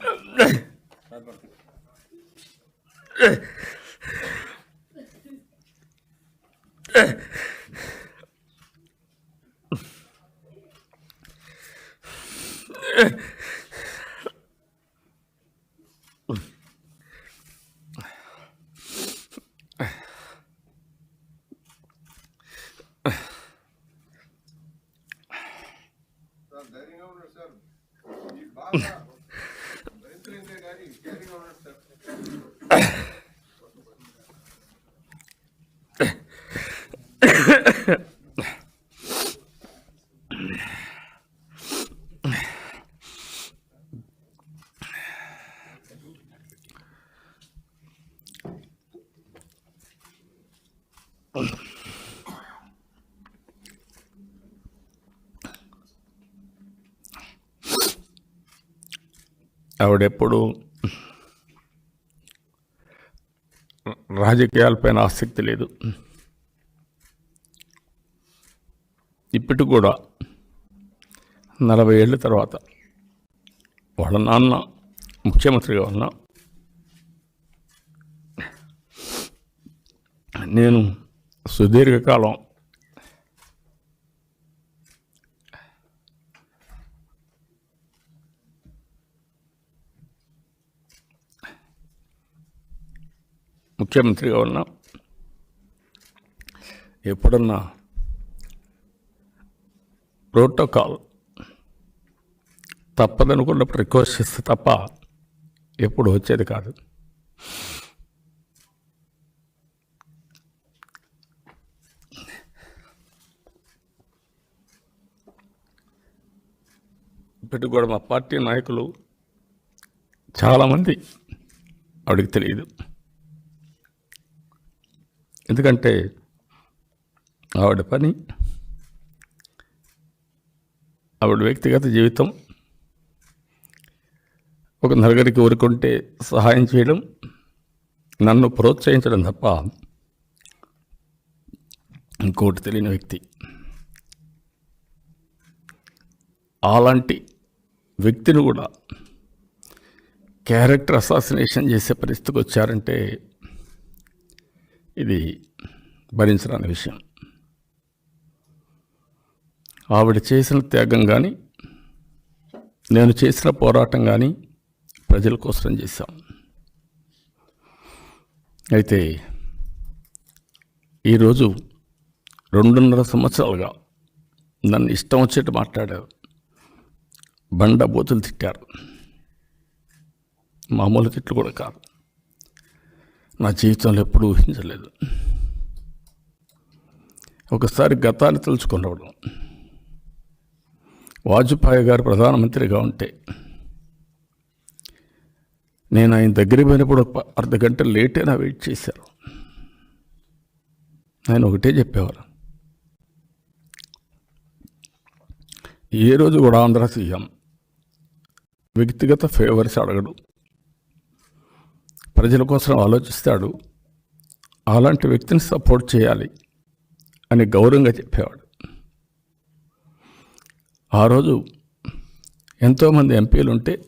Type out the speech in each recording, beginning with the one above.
Bye. Oh. ఆవిడెప్పుడు రాజకీయాలపైన ఆసక్తి లేదు. ఇప్పటికి కూడా నలభై ఏళ్ళ తర్వాత వాళ్ళ నాన్న ముఖ్యమంత్రిగా ఉన్నా నేను సుదీర్ఘకాలం ముఖ్యమంత్రిగా ఉన్నా ఎప్పుడన్నా ప్రోటోకాల్ తప్పదనుకున్నప్పుడు రిక్వెస్ట్ చేస్తే తప్ప ఎప్పుడు వచ్చేది కాదు. ఇప్పటికి కూడా మా పార్టీ నాయకులు చాలామంది ఆవిడకి తెలియదు. ఎందుకంటే ఆవిడ పని ఆవిడ వ్యక్తిగత జీవితం ఒక నలుగురికి ఊరుకుంటే సహాయం చేయడం నన్ను ప్రోత్సహించడం తప్ప ఇంకోటి తెలియని వ్యక్తి. అలాంటి వ్యక్తిని కూడా క్యారెక్టర్ అసాసినేషన్ చేసే పరిస్థితికి వచ్చారంటే ఇది భరించరాని విషయం. ఆవిడ చేసిన త్యాగం కానీ నేను చేసిన పోరాటం కానీ ప్రజల కోసం చేశాం. అయితే ఈరోజు రెండున్నర సంవత్సరాలుగా నన్ను ఇష్టం వచ్చేట్టు మాట్లాడారు. బండ బోతులు తిట్టారు. మామూలు తిట్లు కూడా కాదు. నా జీవితంలో ఎప్పుడూ ఊహించలేదు. ఒకసారి గతాన్ని తలుచుకున్నప్పుడు వాజ్పేయి గారు ప్రధానమంత్రిగా ఉంటే. నేను ఆయన దగ్గర పోయినప్పుడు ఒక అర్ధ గంట లేటే నా వెయిట్ చేశారు. ఆయన ఒకటే చెప్పేవారు. ఏ రోజు కూడా ఆంధ్ర సీఎం వ్యక్తిగత ఫేవర్స్ అడగడు. ప్రజల కోసం ఆలోచిస్తాడు. అలాంటి వ్యక్తిని సపోర్ట్ చేయాలి అని గౌరవంగా చెప్పేవాడు. ఆ రోజు ఎంతోమంది ఎంపీలు ఉంటే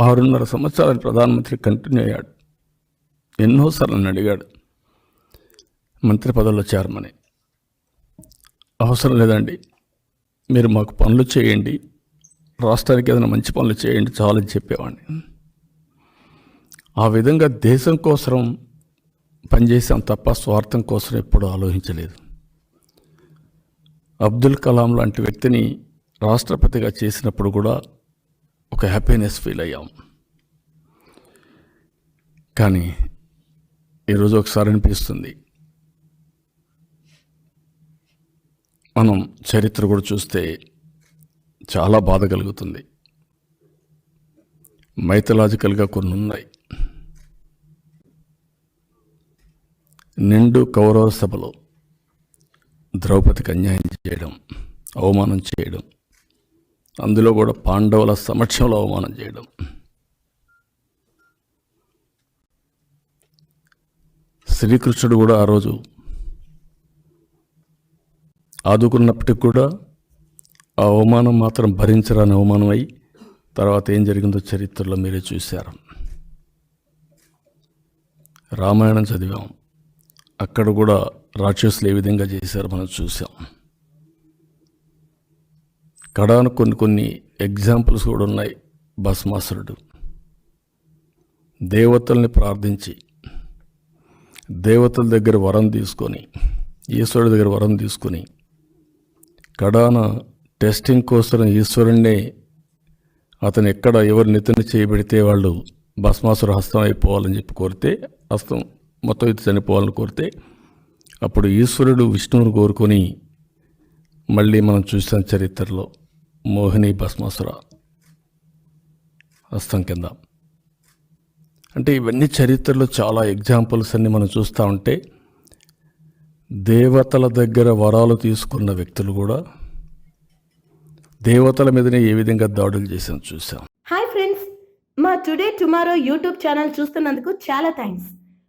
ఆరున్నర సంవత్సరాలు ప్రధానమంత్రి కంటిన్యూ అయ్యాడు. ఎన్నోసార్లు నన్ను అడిగాడు. మంత్రి పదవిలో చేరమని. అవసరం లేదండి. మీరు మాకు పనులు చేయండి. రాష్ట్రానికి ఏదైనా మంచి పనులు చేయండి చాలని చెప్పేవాడిని. ఆ విధంగా దేశం కోసం పనిచేసాం తప్ప స్వార్థం కోసం ఎప్పుడూ ఆలోచించలేదు. అబ్దుల్ కలాం లాంటి వ్యక్తిని రాష్ట్రపతిగా చేసినప్పుడు కూడా ఒక హ్యాపీనెస్ ఫీల్ అయ్యాం. కానీ ఈరోజు ఒకసారి అనిపిస్తుంది. మనం చరిత్ర కూడా చూస్తే చాలా బాధ కలుగుతుంది. మైథలాజికల్గా కొన్ని ఉన్నాయి నిండు కౌరవ సభలో. ద్రౌపదికి అన్యాయం చేయడం అవమానం చేయడం అందులో కూడా పాండవుల సమక్షంలో అవమానం చేయడం. శ్రీకృష్ణుడు కూడా ఆ రోజు ఆదుకున్నప్పటికి కూడా ఆ అవమానం మాత్రం భరించరాని అవమానం అయి తర్వాత ఏం జరిగిందో చరిత్రలో మీరే చూశారు. రామాయణం చదివాం. అక్కడ కూడా రాక్షసులు ఏ విధంగా చేశారో మనం చూసాం. కడాను కొన్ని కొన్ని ఎగ్జాంపుల్స్ కూడా ఉన్నాయి భస్మాసురుడు. దేవతల్ని ప్రార్థించి దేవతల దగ్గర వరం తీసుకొని ఈశ్వరుడి దగ్గర వరం తీసుకొని కడాన టెస్టింగ్ కోసం ఈశ్వరుణ్ణే అతను ఎక్కడ ఎవరు నితిని చేయబెడితే వాళ్ళు భస్మాసుర హస్తం అయిపోవాలని చెప్పి కోరితే హస్తం మొత్తం అయితే చనిపోవాలని కోరితే అప్పుడు ఈశ్వరుడు విష్ణువుని కోరుకొని మళ్ళీ మనం చూసిన చరిత్రలో మోహిని భస్మాసుర హస్తం కింద. అంటే ఇవన్నీ చరిత్రలో చాలా ఎగ్జాంపుల్స్ అన్నీ మనం చూస్తూ ఉంటే దేవతల దగ్గర వరాలు తీసుకున్న వ్యక్తులు కూడా దేవతల మీదనే ఏ విధంగా దాడులు చేసాం చూసాం హాయ్ ఫ్రెండ్స్ మా టుడే టుమారో యూట్యూబ్ ఛానల్ చూస్తున్నందుకు చాలా థ్యాంక్స్